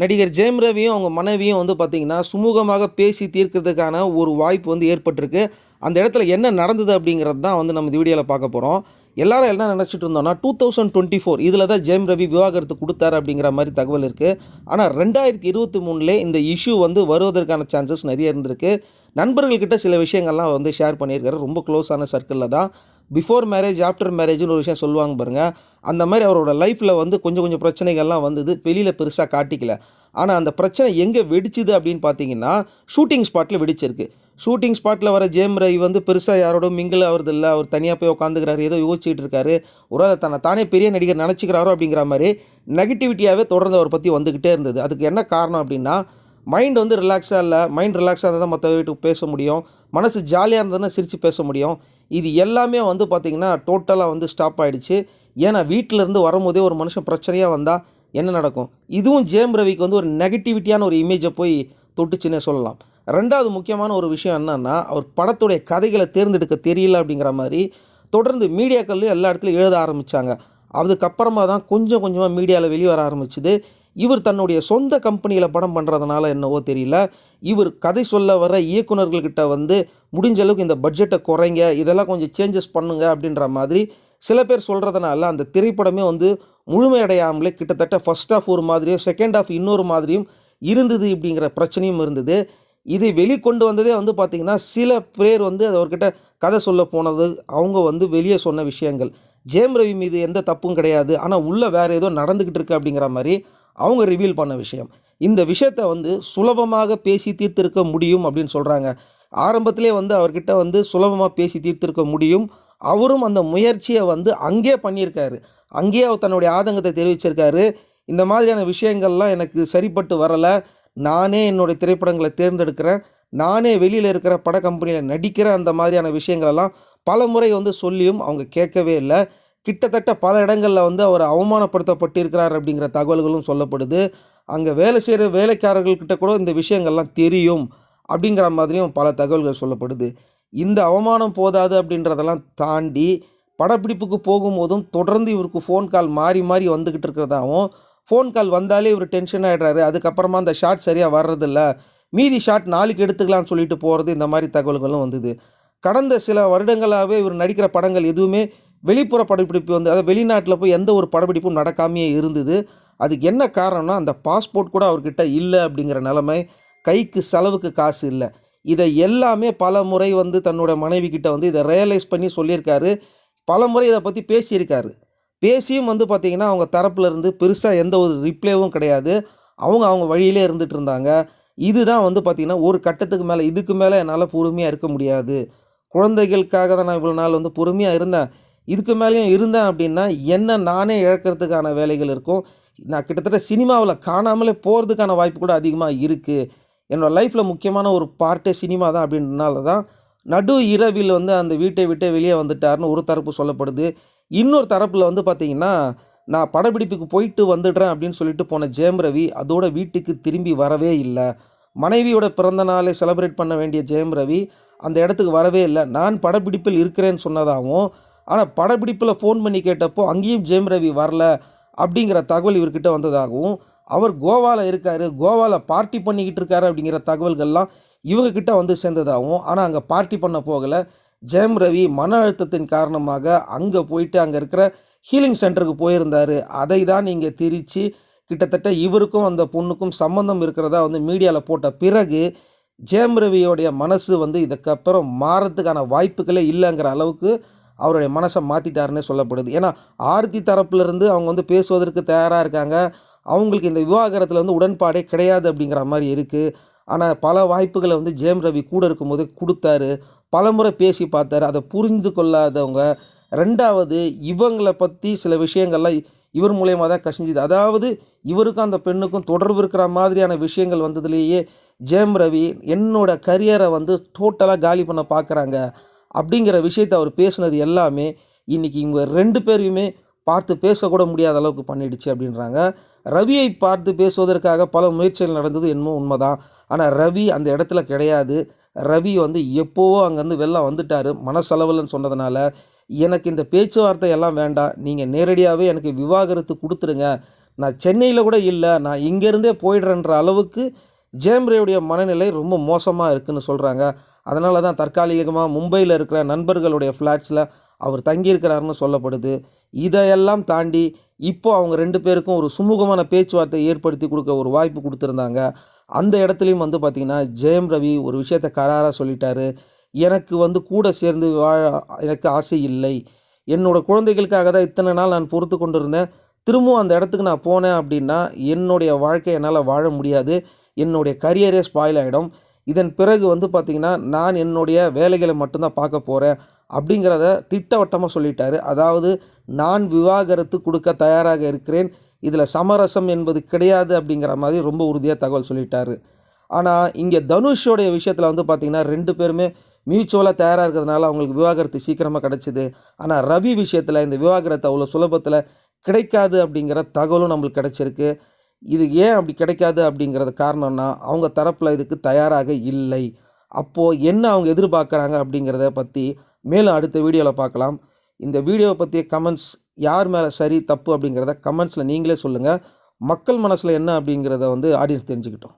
நடிகர் ஜெயம் ரவியும் அவங்க மனைவியும் வந்து பார்த்திங்கன்னா சுமூகமாக பேசி தீர்க்கிறதுக்கான ஒரு வாய்ப்பு வந்து ஏற்பட்டிருக்கு. அந்த இடத்துல என்ன நடந்தது அப்படிங்கிறது தான் வந்து நம்ம இந்த வீடியோவில் பார்க்க போகிறோம் எல்லாரும் என்ன நினச்சிட்டு இருந்தோம்னா டூ தௌசண்ட் டுவெண்ட்டி ஃபோர் இதில் தான் ஜெயம் ரவி விவாகரத்து கொடுத்தாரு அப்படிங்கிற மாதிரி தகவல் இருக்குது ஆனால் ரெண்டாயிரத்தி இருபத்தி மூணுலே இந்த இஷ்யூ வந்து வருவதற்கான சான்சஸ் நிறைய இருந்திருக்கு. நண்பர்கள்கிட்ட சில விஷயங்கள்லாம் வந்து ஷேர் பண்ணியிருக்காரு. ரொம்ப க்ளோஸான சர்க்கிளில் தான். பிஃபோர் மேரேஜ் ஆஃப்டர் மேரேஜ்னு ஒரு விஷயம் சொல்லுவாங்க பாருங்கள் அந்த மாதிரி அவரோட லைஃப்பில் வந்து கொஞ்சம் கொஞ்சம் பிரச்சனைகள்லாம் வந்தது. வெளியில் பெருசாக காட்டிக்கல. ஆனால் அந்த பிரச்சனை எங்கே வெடிச்சுது அப்படின்னு பார்த்தீங்கன்னா ஷூட்டிங் ஸ்பாட்டில் வெடிச்சிருக்கு. ஷூட்டிங் ஸ்பாட்டில் வர ஜேம் ரவி வந்து பெருசாக யாரோட மிங்கிள் ஆகிறதில்ல இல்லை அவர் தனியாக போய் உட்காந்துக்கிறாரு ஏதோ யோசிச்சுட்டு இருக்காரு. ஒரு தன்னை தானே பெரிய நடிகர் நினச்சிக்கிறாரோ அப்படிங்கிற மாதிரி நெகட்டிவிட்டியாகவே தொடர்ந்து அவரை பற்றி வந்துக்கிட்டே இருந்தது. அதுக்கு என்ன காரணம் அப்படின்னா மைண்ட் வந்து ரிலாக்ஸாக இல்லை. மைண்ட் ரிலாக்ஸாக இருந்தால் தான் மற்ற வீட்டுக்கு பேச முடியும். மனசு ஜாலியாக இருந்ததுன்னா சிரித்து பேச முடியும். இது எல்லாமே வந்து பார்த்திங்கன்னா டோட்டலாக வந்து ஸ்டாப் ஆகிடுச்சு ஏன்னா வீட்டிலேருந்து வரும்போதே ஒரு மனுஷன் பிரச்சனையாக வந்தால் என்ன நடக்கும்? இதுவும் ஜேம் ரவிக்கு வந்து ஒரு நெகட்டிவிட்டியான ஒரு இமேஜை போய் தொட்டுச்சுன்னே சொல்லலாம். ரெண்டாவது முக்கியமான ஒரு விஷயம் என்னென்னா அவர் படத்துடைய கதைகளை தேர்ந்தெடுக்க தெரியல அப்படிங்கிற மாதிரி தொடர்ந்து மீடியாக்கள்லையும் எல்லா இடத்துலையும் எழுத ஆரம்பித்தாங்க அதுக்கப்புறமா தான் கொஞ்சம் கொஞ்சமாக மீடியாவில் வெளியே வர ஆரம்பிச்சுது. இவர் தன்னுடைய சொந்த கம்பெனியில் படம் பண்ணுறதுனால என்னவோ தெரியல. இவர் கதை சொல்ல வர இயக்குனர்கள்கிட்ட வந்து முடிஞ்ச அளவுக்கு இந்த பட்ஜெட்டை குறைங்க இதெல்லாம் கொஞ்சம் சேஞ்சஸ் பண்ணுங்க அப்படின்ற மாதிரி சில பேர் சொல்கிறதுனால அந்த திரைப்படமே வந்து முழுமையடையாமலே கிட்டத்தட்ட ஃபஸ்ட் ஆஃப் ஒரு மாதிரியும் செகண்ட் ஆஃப் இன்னொரு மாதிரியும் இருந்தது இப்படிங்கிற பிரச்சனையும் இருந்தது. இதை வெளிக்கொண்டு வந்ததே வந்து பார்த்திங்கன்னா சில பேர் வந்து அவர்கிட்ட கதை சொல்ல போனது அவங்க வந்து வெளியே சொன்ன விஷயங்கள். ஜேம் ரவி மீது எந்த தப்பும் கிடையாது. ஆனால் உள்ளே வேறு ஏதோ நடந்துக்கிட்டு இருக்கு அப்படிங்கிற மாதிரி அவங்க ரிவீல் பண்ண விஷயம். இந்த விஷயத்தை வந்து சுலபமாக பேசி தீர்த்திருக்க முடியும் அப்படின்னு சொல்கிறாங்க ஆரம்பத்திலே வந்து அவர்கிட்ட வந்து சுலபமாக பேசி தீர்த்திருக்க முடியும். அவரும் அந்த முயற்சியை வந்து அங்கேயே பண்ணியிருக்காரு. அங்கேயே அவர் தன்னுடைய ஆதங்கத்தை தெரிவிச்சிருக்காரு. இந்த மாதிரியான விஷயங்கள்லாம் எனக்கு சரிப்பட்டு வரலை. நானே என்னுடைய திரைப்படங்களை தேர்ந்தெடுக்கிறேன். நானே வெளியில் இருக்கிற பட கம்பெனியில் நடிக்கிற அந்த மாதிரியான விஷயங்களெல்லாம் பல முறை வந்து சொல்லியும் அவங்க கேட்கவே இல்லை. கிட்டத்தட்ட பல இடங்களில் வந்து அவர் அவமானப்படுத்தப்பட்டிருக்கிறார் அப்படிங்கிற தகவல்களும் சொல்லப்படுது. அங்கே வேலை செய்கிற வேலைக்காரர்கள்கிட்ட கூட இந்த விஷயங்கள்லாம் தெரியும் அப்படிங்கிற மாதிரியும் பல தகவல்கள் சொல்லப்படுது. இந்த அவமானம் போதாது அப்படின்றதெல்லாம் தாண்டி படப்பிடிப்புக்கு போகும்போதும் தொடர்ந்து இவருக்கு ஃபோன் கால் மாறி மாறி வந்துக்கிட்டு இருக்கிறதாவும் ஃபோன் கால் வந்தாலே இவர் டென்ஷன் ஆகிடுறாரு அதுக்கப்புறமா அந்த ஷாட் சரியாக வர்றதில்ல. மீதி ஷாட் நாளைக்கு எடுத்துக்கலாம்னு சொல்லிட்டு போகிறது இந்த மாதிரி தகவல்களும் வந்தது. கடந்த சில வருடங்களாகவே இவர் நடிக்கிற படங்கள் எதுவுமே வெளிப்புற படப்பிடிப்பு வந்து அதாவது வெளிநாட்டில் போய் எந்த ஒரு படப்பிடிப்பும் நடக்காமையே இருந்தது. அதுக்கு என்ன காரணம்னா அந்த பாஸ்போர்ட் கூட அவர்கிட்ட இல்லை அப்படிங்கிற நிலைமை கைக்கு செலவுக்கு காசு இல்லை. இதை எல்லாமே பல முறை வந்து தன்னோட மனைவி கிட்ட வந்து இதை ரியலைஸ் பண்ணி சொல்லியிருக்காரு. பல முறை இதை பற்றி பேசியிருக்காரு. பேசியும் வந்து பார்த்திங்கன்னா அவங்க தரப்புலேருந்து பெருசாக எந்த ஒரு ரிப்ளேவும் கிடையாது. அவங்க அவங்க வழியிலே இருந்துகிட்டு இருந்தாங்க. இதுதான் வந்து பார்த்திங்கன்னா ஒரு கட்டத்துக்கு மேலே இதுக்கு மேலே என்னால் பொறுமையாக இருக்க முடியாது. குழந்தைகளுக்காக தான் நான் இவ்வளோ நாள் வந்து பொறுமையாக இருந்தேன். இதுக்கு மேலேயும் இருந்தேன் அப்படின்னா என்ன நானே இழக்கிறதுக்கான வேலைகள் இருக்கும். நான் கிட்டத்தட்ட சினிமாவில் காணாமலே போகிறதுக்கான வாய்ப்பு கூட அதிகமாக இருக்குது என்னோடய லைஃப்பில் முக்கியமான ஒரு பார்ட்டே சினிமா தான் அப்படின்றனால தான் நடு இரவில் வந்து அந்த வீட்டை விட்டு வெளியே வந்துட்டார்னு ஒரு தரப்பு சொல்லப்படுது. இன்னொரு தரப்பில் வந்து பார்த்திங்கன்னா நான் படப்பிடிப்புக்கு போயிட்டு வந்துடுறேன் அப்படின்னு சொல்லிட்டு போன ஜெயம் ரவி அதோட வீட்டுக்கு திரும்பி வரவே இல்லை. மனைவியோட பிறந்த நாளை செலிப்ரேட் பண்ண வேண்டிய ஜெயம் ரவி அந்த இடத்துக்கு வரவே இல்லை. நான் படப்பிடிப்பில் இருக்கிறேன்னு சொன்னதாகவும் ஆனால் படப்பிடிப்பில் ஃபோன் பண்ணி கேட்டப்போ அங்கேயும் ஜெயம் ரவி வரல அப்படிங்கிற தகவல் இவர்கிட்ட வந்ததாகவும் அவர் கோவாவில் இருக்கார் கோவாவில் பார்ட்டி பண்ணிக்கிட்டு இருக்காரு அப்படிங்கிற தகவல்கள்லாம் இவங்கக்கிட்ட வந்து சேர்ந்ததாகவும் ஆனால் அங்கே பார்ட்டி பண்ண போகலை. ஜெயம் ரவி மன அழுத்தத்தின் காரணமாக அங்கே போயிட்டு அங்கே இருக்கிற ஹீலிங் சென்டருக்கு போயிருந்தார். அதை தான் நீங்கள் திரித்து கிட்டத்தட்ட இவருக்கும் அந்த பொண்ணுக்கும் சம்மந்தம் இருக்கிறதா வந்து மீடியாவில் போட்ட பிறகு ஜெயம் ரவியோடைய மனசு வந்து இதுக்கப்புறம் மாறத்துக்கான வாய்ப்புகளே இல்லைங்கிற அளவுக்கு அவருடைய மனசை மாற்றிட்டாருன்னே சொல்லப்படுது. ஏன்னா ஆர்த்தி தரப்புலேருந்து அவங்க வந்து பேசுவதற்கு தயாராக இருக்காங்க. அவங்களுக்கு இந்த விவாகரத்தில் வந்து உடன்பாடே கிடையாது அப்படிங்கிற மாதிரி இருக்குது ஆனால் பல வாய்ப்புகளை வந்து ஜெயம் ரவி கூட இருக்கும்போது கொடுத்தாரு. பலமுறை பேசி பார்த்தாரு. அதை புரிந்து கொள்ளாதவங்க. ரெண்டாவது இவங்களை பற்றி சில விஷயங்கள்லாம் இவர் மூலயமா தான் கசிஞ்சுது. அதாவது இவருக்கும் அந்த பெண்ணுக்கும் தொடர்பு இருக்கிற மாதிரியான விஷயங்கள் வந்ததுலேயே ஜெயம் ரவி என்னோட கரியரை வந்து டோட்டலாக காலி பண்ண பார்க்குறாங்க. அப்படிங்கிற விஷயத்தை அவர் பேசுனது எல்லாமே இன்றைக்கி இவங்க ரெண்டு பேரையுமே பார்த்து பேசக்கூட முடியாத அளவுக்கு பண்ணிடுச்சு அப்படின்றாங்க. ரவியை பார்த்து பேசுவதற்காக பல முயற்சிகள் நடந்தது என்னமோ உண்மைதான். ஆனால் ரவி அந்த இடத்துல கிடையாது. ரவி வந்து எப்போவோ அங்கேருந்து வெளில வந்துட்டார். மனசளவில்னு சொன்னதுனால எனக்கு இந்த பேச்சுவார்த்தை எல்லாம் வேண்டாம். நீங்கள் நேரடியாகவே எனக்கு விவாகரத்து கொடுத்துருங்க. நான் சென்னையில் கூட இல்லை. நான் இங்கேருந்தே போயிடுறேன்ற அளவுக்கு ஜெயம் மனநிலை ரொம்ப மோசமாக இருக்குன்னு சொல்கிறாங்க அதனால தான் தற்காலிகமாக மும்பையில் இருக்கிற நண்பர்களுடைய ஃப்ளாட்ஸில் அவர் தங்கியிருக்கிறாருன்னு சொல்லப்படுது. இதையெல்லாம் தாண்டி இப்போ அவங்க ரெண்டு பேருக்கும் ஒரு சுமூகமான பேச்சுவார்த்தை ஏற்படுத்தி கொடுக்க ஒரு வாய்ப்பு கொடுத்துருந்தாங்க. அந்த இடத்துலையும் வந்து பார்த்திங்கன்னா ஜெயம் ரவி ஒரு விஷயத்தை கராராக சொல்லிட்டாரு. எனக்கு வந்து கூட சேர்ந்து வாழ எனக்கு ஆசை இல்லை. என்னோட குழந்தைகளுக்காக தான் இத்தனை நாள் நான் பொறுத்து கொண்டு இருந்தேன் திரும்பவும் அந்த இடத்துக்கு நான் போனேன் அப்படின்னா என்னுடைய வாழ்க்கை என்னால் வாழ முடியாது. என்னுடைய கரியரே ஸ்பாயில் ஆகிடும் இதன் பிறகு வந்து பார்த்திங்கன்னா நான் என்னுடைய வேலைகளை மட்டும்தான் பார்க்க போகிறேன் அப்படிங்கிறத திட்டவட்டமாக சொல்லிட்டாரு. அதாவது நான் விவாகரத்து கொடுக்க தயாராக இருக்கிறேன். இதில் சமரசம் என்பது கிடையாது அப்படிங்கிற மாதிரி ரொம்ப உறுதியாக தகவல் சொல்லிட்டாரு. ஆனால் இங்கே தனுஷோடைய விஷயத்தில் வந்து பார்த்திங்கன்னா ரெண்டு பேருமே மியூச்சுவலாக தயாராக இருக்கிறதுனால அவங்களுக்கு விவாகரத்து சீக்கிரமாக கிடச்சிது. ஆனால் ரவி விஷயத்தில் இந்த விவாகரத்து அவ்வளோ சுலபத்தில் கிடைக்காது அப்படிங்கிற தகவலும் நம்மளுக்கு கிடச்சிருக்கு. இது ஏன் அப்படி கிடைக்காது அப்படிங்கிறது காரணம்னா அவங்க தரப்பில் இதுக்கு தயாராக இல்லை. அப்போது என்ன அவங்க எதிர்பார்க்குறாங்க அப்படிங்கிறத பற்றி மேலும் அடுத்த வீடியோவில் பார்க்கலாம் இந்த வீடியோவை பற்றிய கமெண்ட்ஸ் யார் மேலே சரி தப்பு அப்படிங்கிறத கமெண்ட்ஸில் நீங்களே சொல்லுங்கள் மக்கள் மனசில் என்ன அப்படிங்கிறத வந்து ஆடியன்ஸ் தெரிஞ்சுக்கிட்டோம்.